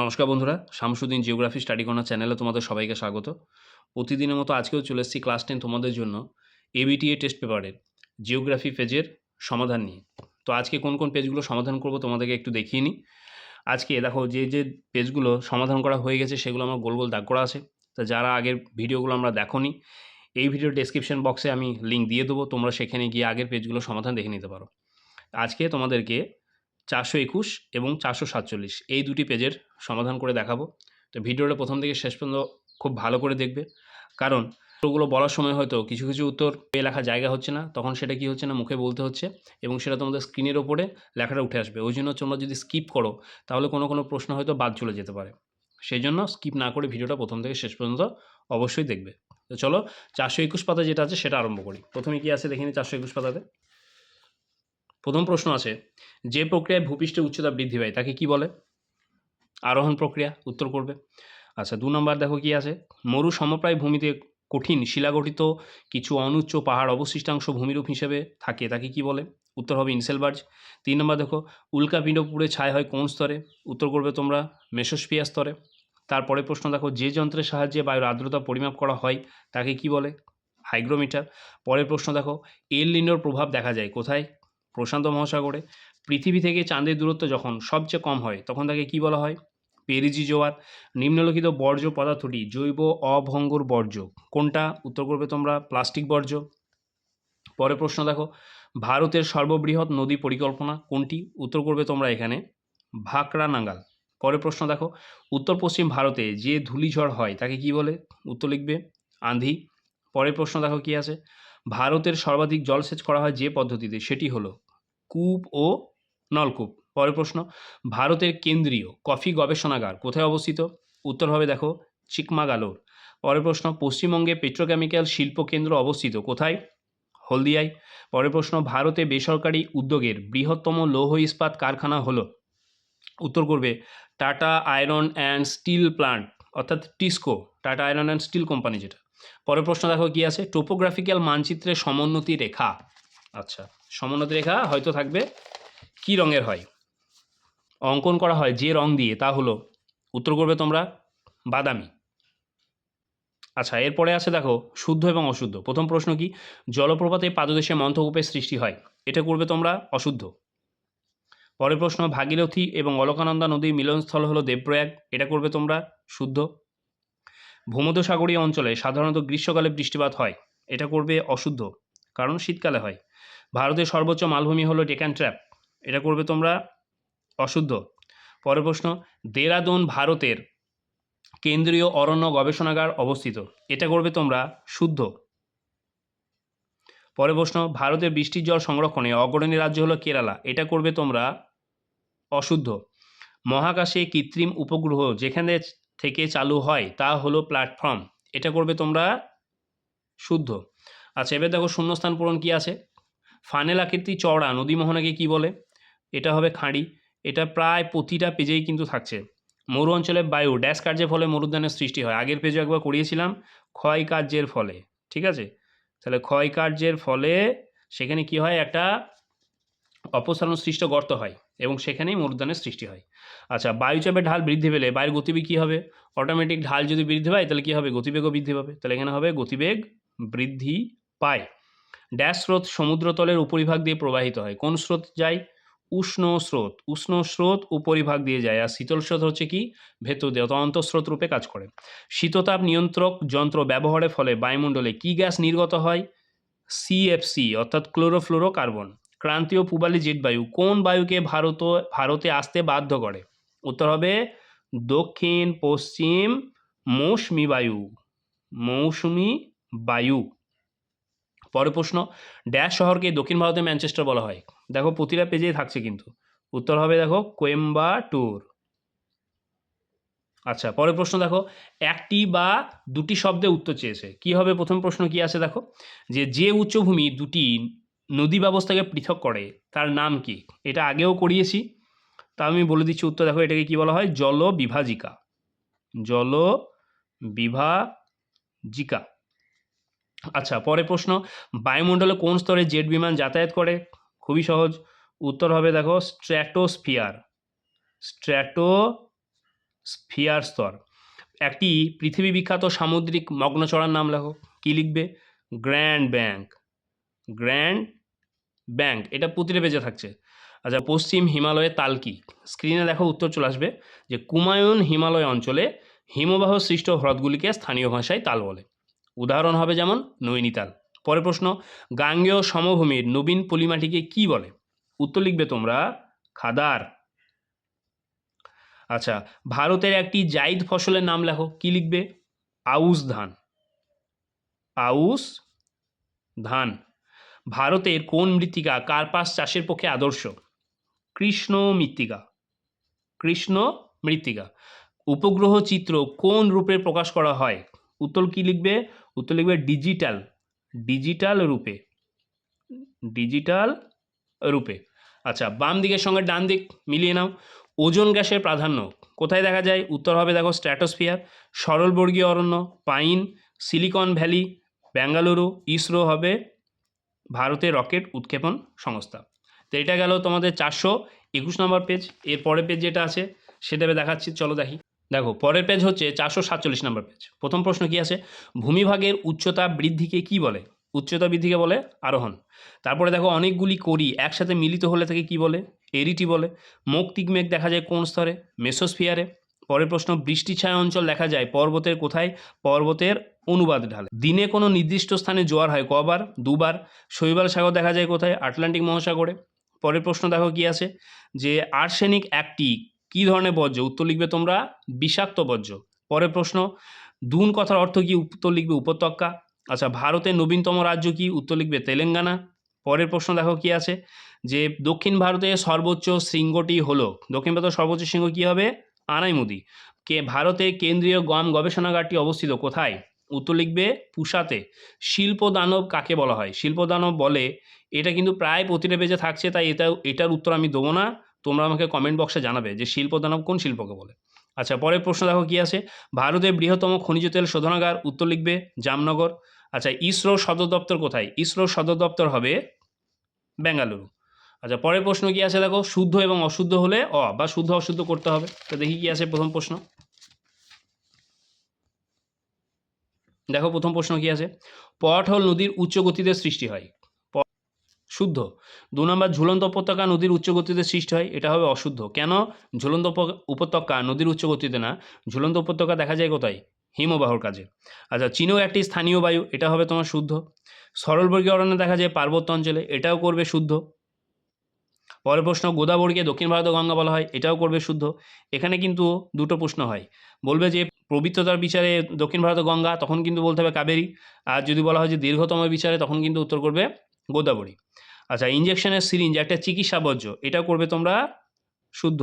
নমস্কার বন্ধুরা, Shamsuddin geography study corner চ্যানেলে তোমাদের সবাইকে স্বাগত। প্রতিদিনের মতো আজকেও চলে এসেছি ক্লাস টেন তোমাদের জন্য এবিটিএ টেস্ট পেপারের জিওগ্রাফি পেজের সমাধান নিয়ে। তো আজকে কোন কোন পেজগুলো সমাধান করব তোমাদেরকে একটু দেখিয়ে নিই। আজকে দেখো যে যে পেজগুলো সমাধান করা হয়ে গেছে সেগুলো আমার গোল গোল দাগ করা আছে। তো যারা আগের ভিডিওগুলো আমরা দেখোনি, এই ভিডিও ডেসক্রিপশন বক্সে আমি লিঙ্ক দিয়ে দেবো। তোমরা সেখানে গিয়ে আগের পেজগুলো সমাধান দেখে নিতে পারো। আজকে তোমাদেরকে চারশো একুশ এবং চারশো সাতচল্লিশ। এই দুটি পেজের সমাধান করে দেখাবো। তো ভিডিওটা প্রথম থেকে শেষ পর্যন্ত খুব ভালো করে দেখবে। কারণ উত্তরগুলো বলার সময় হয়তো কিছু কিছু উত্তর পেয়ে লেখা জায়গা হচ্ছে না। তখন সেটা কি হচ্ছে না, মুখে বলতে হচ্ছে এবং সেটা তোমাদের স্ক্রিনের ওপরে লেখাটা উঠে আসবে। ওই জন্য তোমরা যদি স্কিপ করো, তাহলে কোনো কোনো প্রশ্ন হয়তো বাদ চলে যেতে পারে। সেই জন্য স্কিপ না করে ভিডিওটা প্রথম থেকে শেষ পর্যন্ত অবশ্যই দেখবে। তো চলো, চারশো একুশ পাতা যেটা আছে সেটা আরম্ভ করি। প্রথমে কি আছে দেখিনি চারশো একুশ পাতাতে? প্রথম প্রশ্ন আছে, যে প্রক্রিয়ায় ভূপৃষ্ঠের উচ্চতা বৃদ্ধি পায়, তাকে কি বলে? আরোহণ প্রক্রিয়া, উত্তর করবে। আচ্ছা দু নম্বর দেখো কি আছে, মরু সমপ্রায় ভূমিতে কঠিন, শিলাগঠিত কিছু অনুচ্চ পাহাড় অবশিষ্টাংশ ভূমিরূপ হিসেবে থাকে, তাকে কি বলে? উত্তর হবে ইনসেলবার্জ। তিন নম্বর দেখো উল্কাপিণ্ড পুড়ে ছাই হয় কোন স্তরে? উত্তর করবে তোমরা, মেসোস্পিয়া স্তরে। তারপরে প্রশ্ন দেখো, যে যন্ত্রের সাহায্যে বায়ুর আর্দ্রতা পরিমাপ করা হয়, তাকে কি বলে? হাইগ্রোমিটার। পরের প্রশ্ন দেখো, এল লিনোর প্রভাব দেখা যায়, কোথায়? প্রশান্ত মহাসাগরে, পৃথিবী থেকে চাঁদের দূরত্ব যখন সবচেয়ে কম হয়, তখন তাকে কি বলা হয়? পেরিজি জোয়ার। নিম্নলিখিত বর্জ্য পদার্থটি জৈব অভঙ্গুর বর্জ্য। কোনটা? উত্তর করবে তোমরা, প্লাস্টিক বর্জ্য। পরে প্রশ্ন দেখো, ভারতের সর্ববৃহৎ নদী পরিকল্পনা কোনটি? উত্তর করবে তোমরা এখানে ভাকরা নাঙ্গাল পরের প্রশ্ন দেখো, উত্তর পশ্চিম ভারতে যে ধূলিঝড় হয়, তাকে কি বলে? উত্তর লিখবে আন্ধি পরের প্রশ্ন দেখো কি আছে, ভারতের সর্বাধিক জলসেচ করা হয় যে পদ্ধতিতে, সেটি হলো কূপ ও নলকূপ। পরের প্রশ্ন, ভারতের কেন্দ্রীয় কফি গবেষণাগার কোথায় অবস্থিত? উত্তর হবে দেখো, চিকমাগালোর। পরের প্রশ্ন, পশ্চিমবঙ্গে পেট্রোকেমিক্যাল শিল্প কেন্দ্র অবস্থিত কোথায়? হলদিয়ায়। পরের প্রশ্ন, ভারতে বেসরকারি উদ্যোগের বৃহত্তম লৌহ ইস্পাত কারখানা হলো? উত্তর করবে, Tata iron and steel plant, অর্থাৎ TISCO, Tata iron and steel company যেটা। পরের প্রশ্ন দেখো কি আছে? টোপোগ্রাফিক্যাল মানচিত্রের সমোন্নতি রেখা। আচ্ছা। সমোন্নতি রেখা হয়তো থাকবে। কি রঙের হয়? অঙ্কন করা হয় যে রং দিয়ে, তা হলো, উত্তর করবে তোমরা, বাদামি। আচ্ছা এরপরে আছে দেখো, শুদ্ধ এবং অশুদ্ধ। প্রথম প্রশ্ন কি? জলপ্রপাতে পাদদেশে মন্থকূপের সৃষ্টি হয়। এটা করবে তোমরা, অশুদ্ধ। পরের প্রশ্ন, ভাগীরথী এবং অলকানন্দা নদীর মিলনস্থল হলো দেবপ্রয়াগ। এটা করবে তোমরা, শুদ্ধ। ভূমধ্যসাগরীয় অঞ্চলে সাধারণত গ্রীষ্মকালে বৃষ্টিপাত হয়। এটা করবে অশুদ্ধ, কারণ শীতকালে হয়। ভারতের সর্বোচ্চ মালভূমি হলো ডেকান ট্র্যাপ এটা করবে তোমরা? অশুদ্ধ। পরের প্রশ্ন, দেরাদুন ভারতের কেন্দ্রীয় অরণ্য গবেষণাগার অবস্থিত। এটা করবে তোমরা? শুদ্ধ। পরের প্রশ্ন, ভারতের বৃষ্টির জল সংরক্ষণে অগ্রণী রাজ্য হলো কেরালা। এটা করবে তোমরা? অশুদ্ধ। মহাকাশে কৃত্রিম উপগ্রহ যেখানে থেকে চালু হয়, তা হলো প্ল্যাটফর্ম। এটা করবে তোমরা? শুদ্ধ। আচ্ছা এবার দেখো শূন্যস্থান পূরণ কি আছে? ফানেল আকৃতি চওড়া, নদী মোহনাকে কি বলে? এটা হবে খাঁড়ি। এটা প্রায় প্রতিটা পেজেই কিন্তু থাকছে। মরু অঞ্চলে বায়ু, ড্যাশ কার্যের ফলে মরুদ্যানের সৃষ্টি হয়। আগের পেজে একবার করিয়েছিলাম, ক্ষয় কার্যের ফলে। ঠিক আছে? তাহলে ক্ষয় কার্যের ফলে সেখানে কি হয়? একটা অপসারণ সৃষ্ট গর্ত হয় এবং সেখানেই মরুদ্যানের সৃষ্টি হয়। আচ্ছা বায়ুচাপের ঢাল বৃদ্ধি পেলে বায়ুর গতিবেগ কী হবে? অটোমেটিক ঢাল যদি বৃদ্ধি পায়, তাহলে কী হবে? গতিবেগও বৃদ্ধি পাবে। তাহলে এখানে হবে গতিবেগ বৃদ্ধি পায়। ড্যাশ স্রোত সমুদ্রতলের উপরিভাগ দিয়ে প্রবাহিত হয়। কোন স্রোত যায়? উষ্ণ স্রোত। উষ্ণ স্রোত উপরিভাগ দিয়ে যায়। আর শীতল স্রোত হচ্ছে কি? ভেতর দিয়ে অথবা অন্তঃস্রোত রূপে কাজ করে। শীততাপ নিয়ন্ত্রক যন্ত্র ব্যবহারের ফলে বায়ুমণ্ডলে কী গ্যাস নির্গত হয়? সিএফসি অর্থাৎ ক্লোরোফ্লোরো কার্বন ক্রান্তীয় পূবালি জেট বায়ু কোন বায়ুকে ভারত, ভারতে আসতে বাধ্য করে? উত্তর হবে দক্ষিণ, পশ্চিম মৌসুমি বায়ু। মৌসুমি বায়ু। পরের প্রশ্ন ড্যাশ শহরকে দক্ষিণ ভারতের ম্যানচেস্টার বলা হয়। দেখো প্রতিটা পেজেই থাকছে কিন্তু। উত্তর হবে দেখো কোয়েম্বা কোয়েম্বাটুর আচ্ছা পরের প্রশ্ন দেখো, একটি বা দুটি শব্দে উত্তর চেয়েছে। কি হবে? প্রথম প্রশ্ন কি আছে দেখো? যে যে উচ্চভূমি দুটি নদী ব্যবস্থাকে পৃথক করে, তার নাম কি? এটা আগেও করিয়েছি, তা আমি বলে দিচ্ছি উত্তর। দেখো এটাকে কি বলা হয়? জল বিভাজিকা জল বিভাজিকা আচ্ছা পরে প্রশ্ন, বায়ুমণ্ডলে কোন স্তরে জেট বিমান যাতায়াত করে? খুবই সহজ। উত্তর হবে দেখো, স্ট্র্যাটোস্ফিয়ার। স্ট্র্যাটোস্ফিয়ার স্তর। একটি পৃথিবী বিখ্যাত সামুদ্রিক মগ্নচড়ার নাম লেখো। কী লিখবে? Grand bank. গ্র্যান্ড ব্যাংক, এটা প্রতিটা পেজে থাকছে। আচ্ছা পশ্চিম হিমালয়ের তাল কি? স্ক্রিনে দেখো উত্তর চলে আসবে যে কুমায়ুন হিমালয় অঞ্চলে হিমবাহ সৃষ্ট হ্রদগুলিকে স্থানীয় ভাষায় তাল বলে। উদাহরণ হবে যেমন নৈনিতাল। পরের প্রশ্ন, গাঙ্গেয় সমভূমির নবীন পলিমাটিকে কি বলে? উত্তর লিখবে তোমরা, খাদার। আচ্ছা ভারতের একটি জাইদ ফসলের নাম লেখো, কি লিখবে? আউস ধান। আউস ধান। ভারতের কোন মৃত্তিকা কার্পাস চাষের পক্ষে আদর্শ? কৃষ্ণ মৃত্তিকা। কৃষ্ণ মৃত্তিকা। উপগ্রহ চিত্র কোন রূপে প্রকাশ করা হয়? উত্তর কি লিখবে? উত্তর লিখবে ডিজিটাল ডিজিটাল রূপে ডিজিটাল রূপে। আচ্ছা বাম দিকের সঙ্গে ডান দিক মিলিয়ে নাও। ওজন গ্যাসের প্রাধান্য, কোথায় দেখা যায়? উত্তর হবে দেখো স্ট্র্যাটোস্ফিয়ার সরলবর্গীয় অরণ্য pine Silicon Valley Bengaluru ISRO হবে ভারতের রকেট উৎক্ষেপণ সংস্থা। তো এটা গেল তোমাদের চারশো একুশ নম্বর পেজ এর পরের পেজ যেটা আছে, সেটা দেখাচ্ছি, চলো দেখি। দেখো, পরের পেজ হচ্ছে চারশো সাতচল্লিশ নম্বর পেজ প্রথম প্রশ্ন কি আছে? ভূমিভাগের উচ্চতা বৃদ্ধিকে কি বলে? উচ্চতা বৃদ্ধিকে বলে আরোহণ। তারপরে দেখো, অনেকগুলি করি একসাথে মিলিত হলে থেকে কি বলে? এরিটি বলে। মৌক্তিক মেঘ দেখা যায় কোন স্তরে? মেসোস্ফিয়ারে। পরের প্রশ্ন বৃষ্টি ছায়া অঞ্চল দেখা যায় পর্বতের কোথায়? পর্বতের অনুবাদ ঢালে। দিনে কোনো নির্দিষ্ট স্থানে জোয়ার হয় কবার? দুবার? শৈবাল সাগর দেখা যায় কোথায়? আটলান্টিক মহাসাগরে। পরের প্রশ্ন দেখো কি আছে? যে আর্সেনিক একটি কি ধরনের বর্জ্য? উত্তর লিখবে তোমরা বিষাক্ত বর্জ্য। পরের প্রশ্ন, দুন কথার অর্থ কি? উত্তর লিখবে উপত্যকা। আচ্ছা ভারতের নবীনতম রাজ্য কি? উত্তর লিখবে তেলেঙ্গানা। পরের প্রশ্ন দেখো কি আছে? যে দক্ষিণ ভারতের সর্বোচ্চ শৃঙ্গটি হলো, দক্ষিণ ভারতের সর্বোচ্চ শৃঙ্গ কি হবে? আনাইমুদি। কে, ভারতে কেন্দ্রীয় গম গবেষণাগারটি অবস্থিত কোথায়? উত্তর লিখবে পুষাতে। শিল্প দানব কাকে বলা হয়? শিল্প দানব বলে, এটা কিন্তু প্রায় প্রতিটা পেজে থাকছে, তাই এটা এটার উত্তর আমি দেবো না। তোমরা আমাকে কমেন্ট বক্সে জানাবে যে শিল্প দানব কোন শিল্পকে বলে। আচ্ছা পরের প্রশ্ন দেখো কী আছে? ভারতের বৃহত্তম খনিজ তেল শোধনাগার উত্তর লিখবে জামনগর। আচ্ছা ইসরোর সদর দপ্তর কোথায়? ইসরোর সদর দপ্তর হবে বেঙ্গালুরু। আচ্ছা পরের প্রশ্ন কি আছে দেখো? শুদ্ধ এবং অশুদ্ধ হলে অ বা শুদ্ধ অশুদ্ধ করতে হবে। তো দেখি কি আছে প্রথম প্রশ্ন। দেখো প্রথম প্রশ্ন কি আছে? পটহল নদীর উচ্চ গতিতে সৃষ্টি হয়। শুদ্ধ। দু নম্বর, ঝুলন্ত উপত্যকা নদীর উচ্চ গতিতে সৃষ্টি হয়, এটা হবে অশুদ্ধ। কেন? ঝুলন্ত উপত্যকা নদীর উচ্চ গতিতে না, ঝুলন্ত উপত্যকা দেখা যায় কোথায়? হিমবাহর কাজে আচ্ছা চীনেও একটি স্থানীয় বায়ু, এটা হবে তোমার শুদ্ধ। সরলবর্গীয় অরণ্যে দেখা যায় পার্বত্য অঞ্চলে, এটাও করবে শুদ্ধ। পরের প্রশ্ন, গোদাবরীকে দক্ষিণ ভারতের গঙ্গা বলা হয়, এটাও করবে শুদ্ধ। এখানে কিন্তু দুটো প্রশ্ন হয়। বলবে যে, পবিত্রতার বিচারে দক্ষিণ ভারতের গঙ্গা, তখন কিন্তু বলতে হবে কাবেরী। আর যদি বলা হয় যে, দীর্ঘতম বিচারে, তখন কিন্তু উত্তর করবে গোদাবরী। আচ্ছা ইঞ্জেকশনের সিরিঞ্জ একটা চিকিৎসা বর্জ্য এটাও করবে তোমরা শুদ্ধ।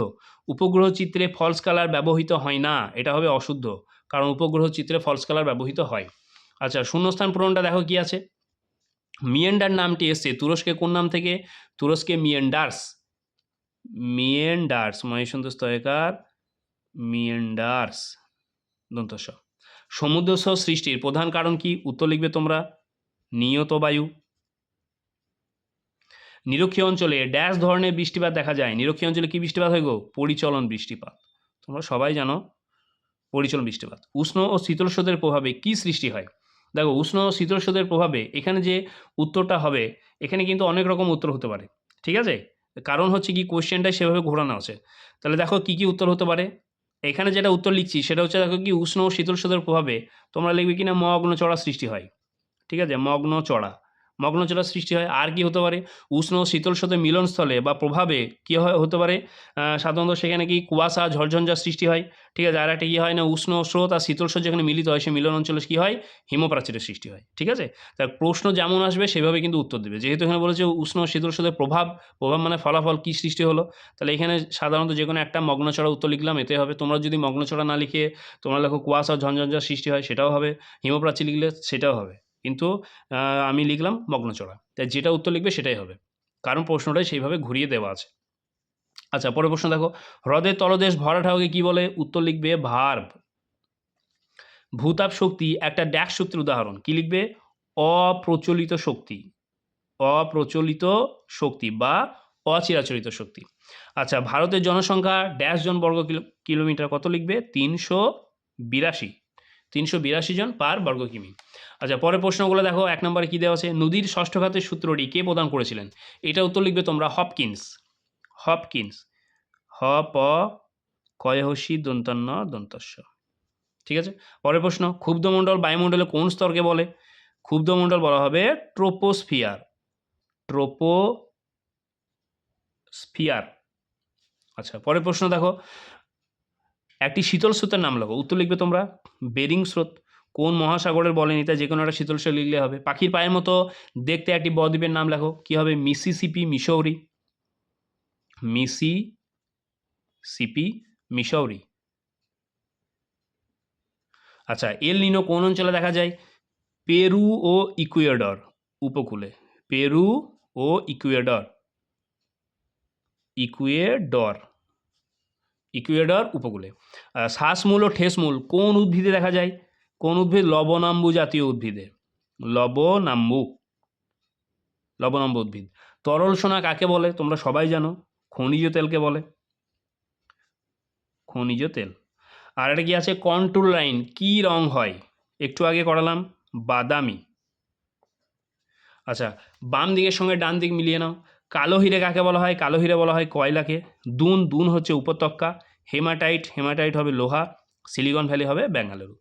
উপগ্রহ চিত্রে ফলস কালার ব্যবহৃত হয় না, এটা হবে অশুদ্ধ, কারণ উপগ্রহ চিত্রে ফলস কালার ব্যবহৃত হয়। আচ্ছা শূন্যস্থান পূরণটা দেখো কি আছে। মিয়েন্ডার নামটি এসছে, তুরস্কে কোন নাম থেকে? তুরস্কে মিয়েন্ডার্স মিয়েন্ডার্স মহেশন্ত স্তয়কার মিয়েন্ডার্স দন্তস্ব সমুদ্রসহ সৃষ্টির প্রধান কারণ কি? উত্তর লিখবে তোমরা, নিয়ত বায়ু। নিরক্ষীয় অঞ্চলে ড্যাশ ধরনের বৃষ্টিপাত দেখা যায়। নিরক্ষীয় অঞ্চলে কি বৃষ্টিপাত হয় গো? পরিচলন বৃষ্টিপাত। তোমরা সবাই জানো পরিচলন বৃষ্টিপাত। উষ্ণ ও শীতল স্রোতের প্রভাবে কি সৃষ্টি হয়? দেখো, উষ্ণ ও শীতল স্রোতের প্রভাবে এখানে যে উত্তরটা হবে, এখানে কিন্তু অনেক রকম উত্তর হতে পারে। ঠিক আছে? কারণ হচ্ছে কি কোশ্চেনটাই সেভাবে ঘোরানো আছে। তাহলে দেখো কি কি উত্তর হতে পারে? এখানে যেটা উত্তর লিখছি, সেটা হচ্ছে দেখো কি, উষ্ণ ও শীতল প্রভাবে তোমরা লিখবে কিনা মগ্ন চড়া সৃষ্টি হয়। ঠিক আছে? মগ্ন চড়া মগ্ন চড়া সৃষ্টি হয়। আর কি হতে পারে? উষ্ণ শীতল স্রোতের মিলনস্থলে বা প্রভাবে কী হয় হতে পারে? সাধারণত সেখানে কি কুয়াশা, ঝড়ঝঞ্ঝার সৃষ্টি হয়। ঠিক আছে, আর একটা কী হয় না, উষ্ণ স্রোত আর শীতল স্রোত যেখানে মিলিত হয় সেই মিলন অঞ্চলে কী হয়? হিমপ্রাচীরের সৃষ্টি হয়। ঠিক আছে? তার প্রশ্ন যেমন আসবে, সেভাবে কিন্তু উত্তর দেবে। যেহেতু এখানে বলেছে উষ্ণ শীতল স্রোতের প্রভাব প্রভাব মানে ফলাফল কী সৃষ্টি হলো? তাহলে এখানে সাধারণত যে কোনো একটা মগ্নচড়া উত্তর লিখলাম, এতে হবে। তোমরা যদি মগ্নচড়া না লিখে তোমরা লেখো কুয়াশা ঝঞ্ঝঞ্ঝার সৃষ্টি হয়, সেটাও হবে। হিমপ্রাচীর লিখলে সেটাও হবে। কিন্তু আমি লিখলাম মগ্নচড়া। তাই যেটা উত্তর লিখবে সেটাই হবে। কারণ প্রশ্নটাই সেইভাবে ঘুরিয়ে দেওয়া আছে। আচ্ছা পরের প্রশ্ন দেখো। হ্রদের তলদেশ ভরাঠাওকে কি বলে? উত্তর লিখবে ভার্ব। ভূতাপ শক্তি একটা ড্যাশ শক্তির উদাহরণ। কি লিখবে? অপ্রচলিত শক্তি। অপ্রচলিত শক্তি বা অচিরাচরিত শক্তি। আচ্ছা ভারতের জনসংখ্যা ড্যাশ জন বর্গ কিলো- কিলোমিটার কত লিখবে? তিনশো বিরাশি। তিনশো বিরাশি জন পার বর্গ কিমি। আচ্ছা পরের প্রশ্নগুলো দেখো, এক নম্বরে কী দেওয়া আছে? নদীর ষষ্ঠ ঘাতের সূত্রটি কে প্রদান করেছিলেন? এটা উত্তর লিখবে তোমরা হপকিন্স। হপকিন্স। হ প কয়হসি দন্তান্ন দন্তস্য। ঠিক আছে? পরের প্রশ্ন ক্ষুব্ধমণ্ডল বায়ুমণ্ডলে কোন স্তরকে বলে? ক্ষুব্ধমণ্ডল বলা হবে ট্রোপোস্ফিয়ার। ট্রোপো স্ফিয়ার আচ্ছা পরের প্রশ্ন দেখো একটি শীতল স্রোতের নাম লেখো। উত্তর লিখবে তোমরা, বেরিং স্রোত। কোন মহাসাগরের বলেন এটা যে কোনো একটা শীতল স্রোত লিখলে হবে। পাখির পায়ের মতো দেখতে একটি বদ্বীপের নাম লেখো। কি হবে? Mississippi Missouri Mississippi Missouri আচ্ছা এল নিনো কোন অঞ্চলে দেখা যায়? পেরু ও ইকুয়েডর উপকূলে। পেরু ও ইকুয়েডর। ইকুয়েডর। ইকুয়েডর উপকূলে। শ্বাসমূল ও ঠেসমূল কোন উদ্ভিদে দেখা যায়? কোন উদ্ভিদ? লবণাম্বু জাতীয় উদ্ভিদে। লবণাম্বু। লবণাম্বু উদ্ভিদ। তরল সোনা কাকে বলে? তোমরা সবাই জানো। খনিজ তেলকে বলে। খনিজ তেল। আর একটা কি আছে? Control line. কি রং হয়? একটু আগে করালাম। বাদামি। আচ্ছা বাম দিকের সঙ্গে ডান দিক মিলিয়ে নাও। কালো হিরে কাকে বলা হয়? কালো হিরে বলা হয় কয়লাকে। দুন দুন হচ্ছে উপত্যকা। হেমাটাইট হেমাটাইট হবে লোহা। সিলিকন ভ্যালি হবে বেঙ্গালুরু।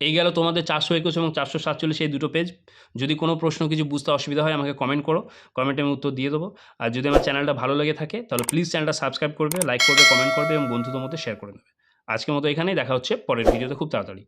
এই গেল তোমাদের চারশো একুশ এবং চারশো সাতচল্লিশ এই দুটো পেজ যদি কোনো প্রশ্ন, কিছু বুঝতে অসুবিধা হয়, আমাকে কমেন্ট করো। কমেন্টে আমি উত্তর দিয়ে দেবো। আর যদি আমার চ্যানেলটা ভালো লেগে থাকে, তাহলে প্লিজ চ্যানেলটা সাবস্ক্রাইব করবে লাইক করবে কমেন্ট করবে এবং বন্ধুদের মধ্যে শেয়ার করে নেবে। আজকের মতো এখানেই, দেখা হচ্ছে পরের ভিডিওতে খুব তাড়াতাড়ি।